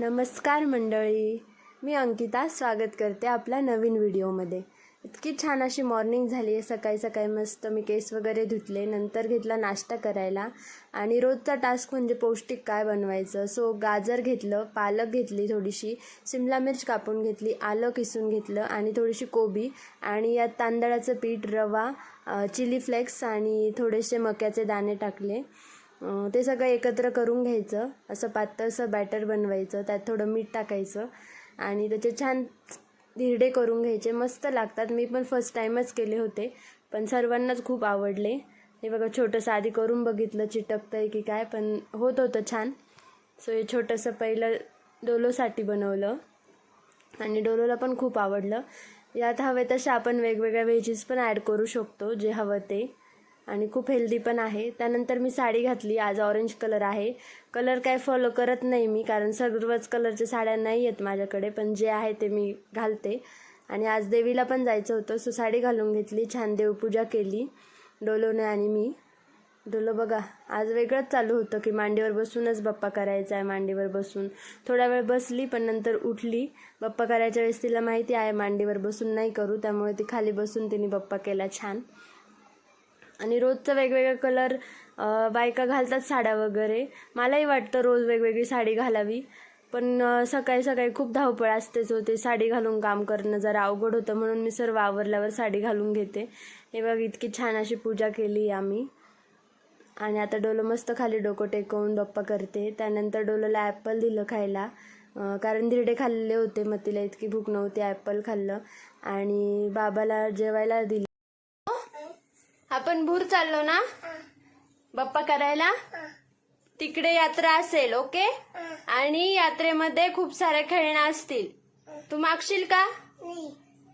नमस्कार मंडळी. मी अंकिता स्वागत करते आपल्या नवीन व्हिडिओमध्ये. इतकी छान अशी मॉर्निंग झाली आहे. सकाळी सकाळी मस्त मी केस वगैरे धुतले नंतर घेतला नाश्ता करायला. आणि रोजचा टास्क म्हणजे पौष्टिक काय बनवायचं? सो गाजर घेतलं पालक घेतली थोडीशी शिमला मिर्च कापून घेतली आलं किसून घेतलं आणि थोडीशी कोबी आणि यात तांदळाचं पीठ रवा चिली फ्लेक्स आणि थोडेसे मक्याचे दाणे टाकले. ते सगळं एकत्र करून घ्यायचं. असं पातळसं बॅटर बनवायचं. त्यात थोडं मीठ टाकायचं. आणि त्याचे छान धिरडे करून घ्यायचे. मस्त लागतात. मी पण फर्स्ट टाईमच केले होते. पण सर्वांनाच खूप आवडले. हे बघा छोटंसं आधी करून बघितलं चिटकतं आहे की काय पण होत होतं छान. सो हे छोटंसं पहिलं डोलोसाठी बनवलं. आणि डोलोला पण खूप आवडलं. यात हवे तसे आपण वेगवेगळ्या व्हेजीस पण ॲड करू शकतो जे हवं ते. आणि खूप हेल्दी पण आहे. त्यानंतर मी साडी घातली. आज ऑरेंज कलर आहे. कलर काय फॉलो करत नाही मी कारण सर्वच कलरच्या साड्या नाही आहेत माझ्याकडे पण जे आहे ते मी घालते. आणि आज देवीला पण जायचं होतं सो साडी घालून घेतली. छान देवपूजा केली डोलोने आणि मी. डोलो बघा आज वेगळंच चालू होतं की मांडीवर बसूनच बप्पा करायचा आहे मांडीवर बसून. थोडा वेळ बसली पण नंतर उठली. बप्पा करायच्या वेळेस तिला माहिती आहे मांडीवर बसून नाही करू त्यामुळे ती खाली बसून तिने बप्पा केला छान. आणि रोजचं वेगवेगळं कलर बायका घालतात साड्या वगैरे. मलाही वाटतं रोज वेगवेगळी साडी घालावी. पण सकाळी सकाळी खूप धावपळ असतेच होते साडी घालून काम करणं जरा अवघड होतं म्हणून मी सर्व आवरल्यावर साडी घालून घेते. हे बघ इतकी छान अशी पूजा केली आम्ही. आणि आता डोलं मस्त खाली डोकं टेकवून बाप्पा करते. त्यानंतर डोलोला ॲपल दिलं खायला. कारण धिरडे खाल्ले होते मग तिला इतकी भूक नव्हती ॲपल खाल्लं. आणि बाबाला जेवायला दिली. आपण भूर चाललो ना? बाप्पा करायला? तिकडे यात्रा असेल ओके? आणि यात्रेमध्ये खूप साऱ्या खेळण्या असतील. तू मागशील का?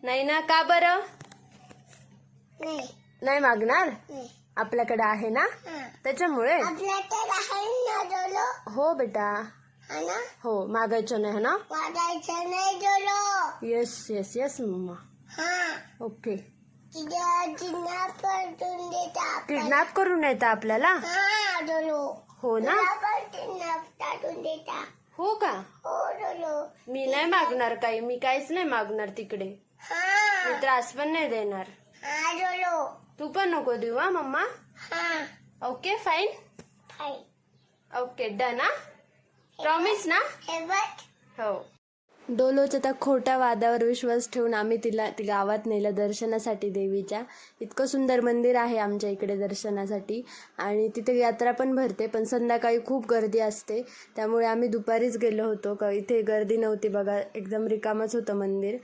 नाही. ना? का बरं? नाही. मागणार? आपल्याकडे आहे ना? त्याच्यामुळे? हो बेटा. हा हो मागायचं नाही ना? वाजायचं नाही yes yes yes mamma. Okay kidnap करून येतं आपल्याला? हा डोलो हो ना? पण टाकून हो का? हो डोलो मी नाही मागणार काही. मी काहीच नाही मागणार तिकडे. हा मी त्रास पण नाही देणार. हा डोलो तू पण नको देऊ हा मम्मा. हा okay fine? Hi okay done हा? प्रॉमिस ना? हे बघ हो. डोलोच्या त्या खोट्या वादावर विश्वास ठेवून आम्ही तिला ती गावात नेलं दर्शनासाठी देवीच्या. इतकं सुंदर मंदिर आहे आमच्या इकडे दर्शनासाठी. आणि तिथे यात्रा पण भरते पण संध्याकाळी खूप गर्दी असते. त्यामुळे आम्ही दुपारीच गेलो होतो. का इथे गर्दी नव्हती बघा एकदम रिकामच होतं मंदिर.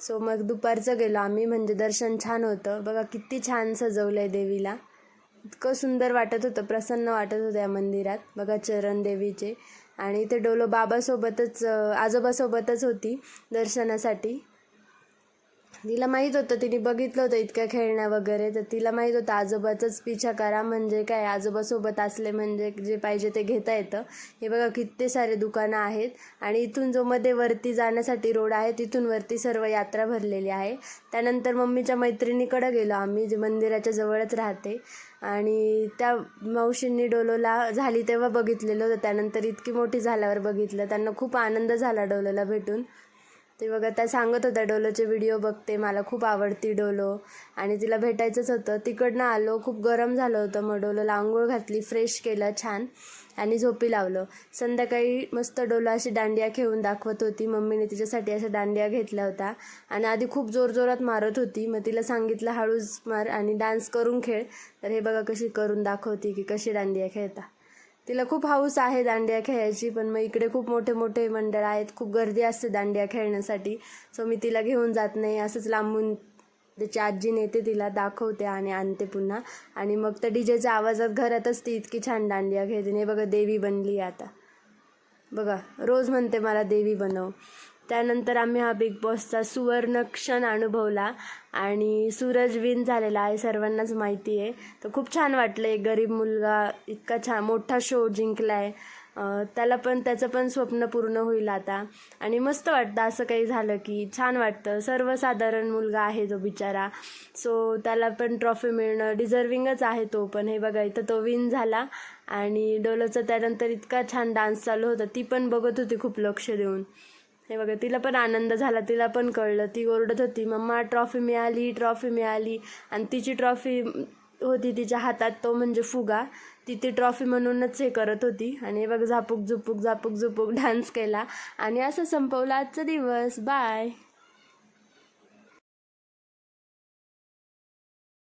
सो मग दुपारचं गेलो आम्ही म्हणजे दर्शन छान होतं. बघा किती छान सजवलं आहे देवीला. इतकं सुंदर वाटत होतं प्रसन्न वाटत होतं या मंदिरात. बघा चरण देवीचे. आणि ते डोलो बाबासोबतच आजोबासोबतच होती दर्शनासाठी. तिला माहीत होतं तिने बघितलं होतं इतक्या खेळण्या वगैरे. तर तिला माहीत होतं आजोबाचाच पिछा करा म्हणजे काय आजोबासोबत असले म्हणजे जे पाहिजे ते घेता येतं. हे बघा किती सारे दुकानं आहेत. आणि इथून जो मध्ये वरती जाण्यासाठी रोड आहे तिथून वरती सर्व यात्रा भरलेली आहे. त्यानंतर मम्मीच्या मैत्रिणीकडं गेलो आम्ही जे मंदिराच्या जवळच राहते. आणि त्या मावशींनी डोलोला झाली तेव्हा बघितलेलं होतं. त्यानंतर इतकी मोठी झाल्यावर बघितलं. त्यांना खूप आनंद झाला डोलोला भेटून. ते बघा त्या सांगत होत्या डोलोचे व्हिडिओ बघते मला खूप आवडती डोलो. आणि तिला भेटायचंच होतं. तिकडनं आलो खूप गरम झालं होतं मग डोलोला आंघोळ घातली फ्रेश केलं छान आणि झोपी लावलं. संध्याकाळी मस्त डोलो अशी दांडिया खेळून दाखवत होती. मम्मीने तिच्यासाठी अशा दांडिया घेतल्या होत्या. आणि आधी खूप जोरजोरात मारत होती. मग तिला सांगितलं हळूच मार आणि डान्स करून खेळ. तर हे बघा कशी करून दाखवती की कशी दांडिया खेळता. तिला खूप हाऊस आहे दांडिया खेळायची पण मग इकडे खूप मोठे मोठे मंडळ आहेत खूप गर्दी असते दांडिया खेळण्यासाठी. सो मी तिला घेऊन जात नाही असंच लांबून त्याची आजी नेते तिला दाखवते आणि आणते पुन्हा. आणि मग त्या डीजेच्या आवाजात घरातच ती इतकी छान दांडिया खेळते. नाही हे बघा देवी बनली आता. बघा रोज म्हणते मला देवी बनव. त्यानंतर आम्ही हा बिग बॉसचा सुवर्ण क्षण अनुभवला आणि सूरज विन झालेला आहे सर्वांनाच माहिती आहे. तर खूप छान वाटलं एक गरीब मुलगा इतका छान मोठा शो जिंकला आहे त्याला पण त्याचं पण स्वप्न पूर्ण होईल आता. आणि मस्त वाटतं असं काही झालं की छान वाटतं. सर्वसाधारण मुलगा आहे जो बिचारा. सो त्याला पण ट्रॉफी मिळणं डिझर्विंगच आहे तो पण. हे बघा इथं तो विन झाला आणि डोलोचा त्यानंतर इतका छान डान्स चालू होता ती पण बघत होती खूप लक्ष देऊन. हे बघा तिला पण आनंद झाला तिला पण कळलं. ती ओरडत होती मम्मा ट्रॉफी मिळाली ट्रॉफी मिळाली. आणि तिची ट्रॉफी होती तिच्या हातात तो म्हणजे फुगा. ती ती ट्रॉफी म्हणूनच हे करत होती. आणि हे बघ झापूक झुपूक झापूक झुपूक डान्स केला. आणि असं संपवला आजचा दिवस. बाय.